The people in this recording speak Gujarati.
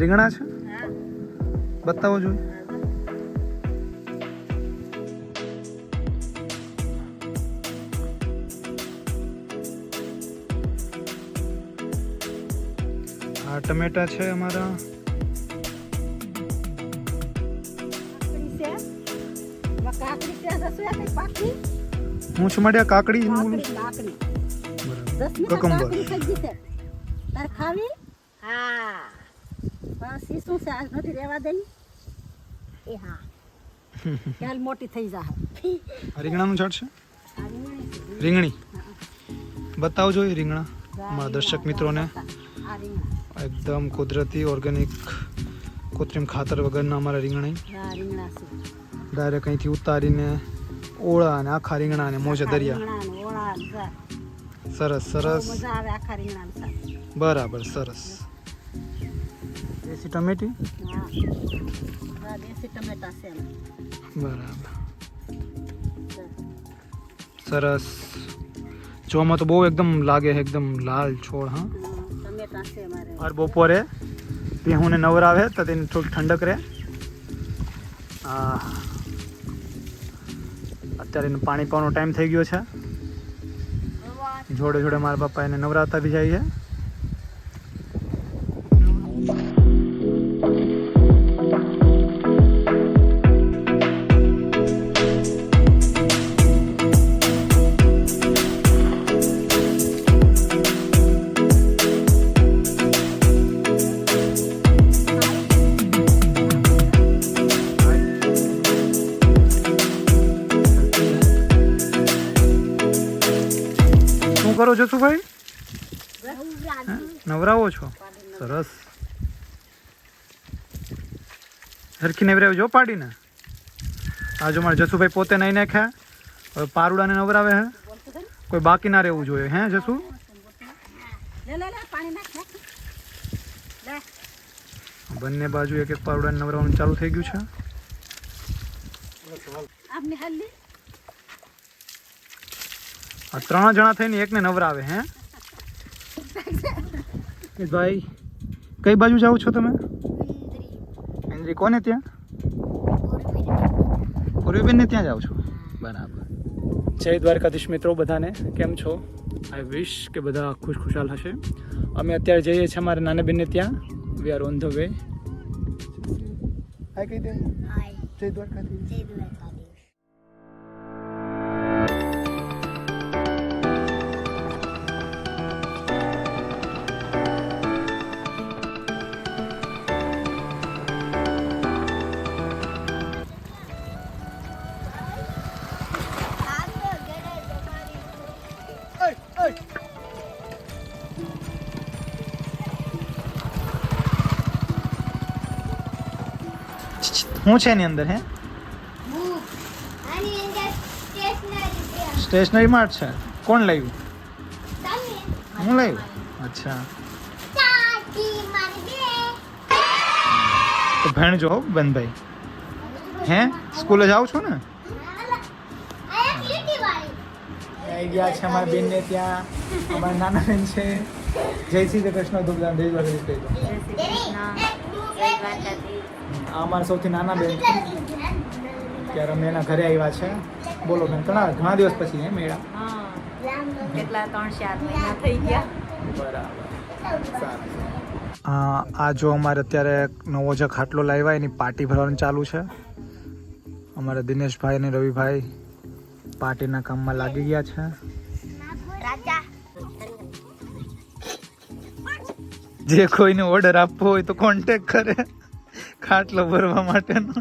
રીંગણા છે? હા. બતાવો જોઈએ આ ટમેટા છે અમારા. કાકડી છે? એમાં કાકડી છે રસોઈ કઈ પાકી હું છું મળ્યા કાકડી કાકડી કાકડી દસ મિનિટ કકંબર. કાકડી થઈ ગઈ છે. તારે ખાવી? હા. શું છે? આજ નથી રહેવા દઈ? એ હા. ક્યાલ મોટી થઈ જા રીંગણાનું ઝાડ છે? રીંગણી. બતાવો જોઈએ રીંગણા. અમારા દર્શક મિત્રોને. એકદમ કુદરતી ઓર્ગેનિક કૃત્રિમ ખાતર વગરના અમારા રીંગણા ડાયરેક્ટ અહીંથી ઉતારીને ઓળા અને આખા રીંગણા અને મોજે દરિયા. સરસ સરસ. બરાબર સરસ. દેશી ટમેટી? હા દેશી ટમેટા છે બરાબર. સરસ. જોવામાં તો બહુ એકદમ લાગે છે એકદમ લાલ છોડ હા. અર ટમેટા છે અમારે और બપોરે ભેહુંને નવરાવે તો તેને થોડી ઠંડક રહે. અત્યારે એને પાણી પાવાનો ટાઈમ થઈ ગયો છે. જોડે જોડે મારા પપ્પા એને નવરાતા બી જાય છે. શું કરો છો ભાઈ નવરાવો છો? સરસ. સરખી નવરાવી જો પાડીને. આ જો મારે જસુભાઈ પોતે નહીં નાખ્યા. હવે પારુડાને નવરાવે હે. કોઈ બાકી ના રહેવું જોઈએ. હે જસુ? બંને બાજુ એક એક પારુડાને નવરાવવાનું ચાલુ થઈ ગયું છે. ત્રણ જણા થઈને એકને નવરાવે હે? ભાઈ કઈ બાજુ જાઓ છો તમે? ઇન્દ્રી. કોને ત્યાં? પૂર્વીબેનને ત્યાં જાઓ છો? બરાબર. જય દ્વારકાધીશ મિત્રો બધાને. કેમ છો? આઈ વિશ કે બધા ખુશ ખુશાલ હશે. અમે અત્યારે જઈએ છીએ અમારા નાના બેનને ત્યાં we are on the way hi કહી દે જય દ્વારકાધીશ. શું છે એની અંદર હે? સ્ટેશનરી માર્ટ છે. કોણ લાવ્યું? હું લાવ્યું? અચ્છા. તો ભેણ જો બનભાઈ હે? સ્કૂલે જાઓ છો ને? આવી ગયા છે અમારા બેનને ત્યાં. અમારા નાના બેન છે. જય શ્રી કૃષ્ણ દુર્ગા જય શ્રી દો આ અમારા સૌથી નાના બેન ત્યારે અમે એના ઘરે આવ્યા છે. બોલો બેન ઘણા ઘણા દિવસ પછી એ મેળા? કેટલા ત્રણ ચાર મહિના થઈ ગયા. બરાબર. આ આ જો અમારે અત્યારે નવો જે ખાટલો લાવ્યા એની પાર્ટી ભરવાનું ચાલુ છે. અમારા દિનેશભાઈ અને રવિભાઈ પાર્ટીના કામમાં લાગી ગયા છે. જે કોઈને ઓર્ડર આપવો હોય તો કોન્ટેક કરે. ખાટલો ભરવા માટેનો.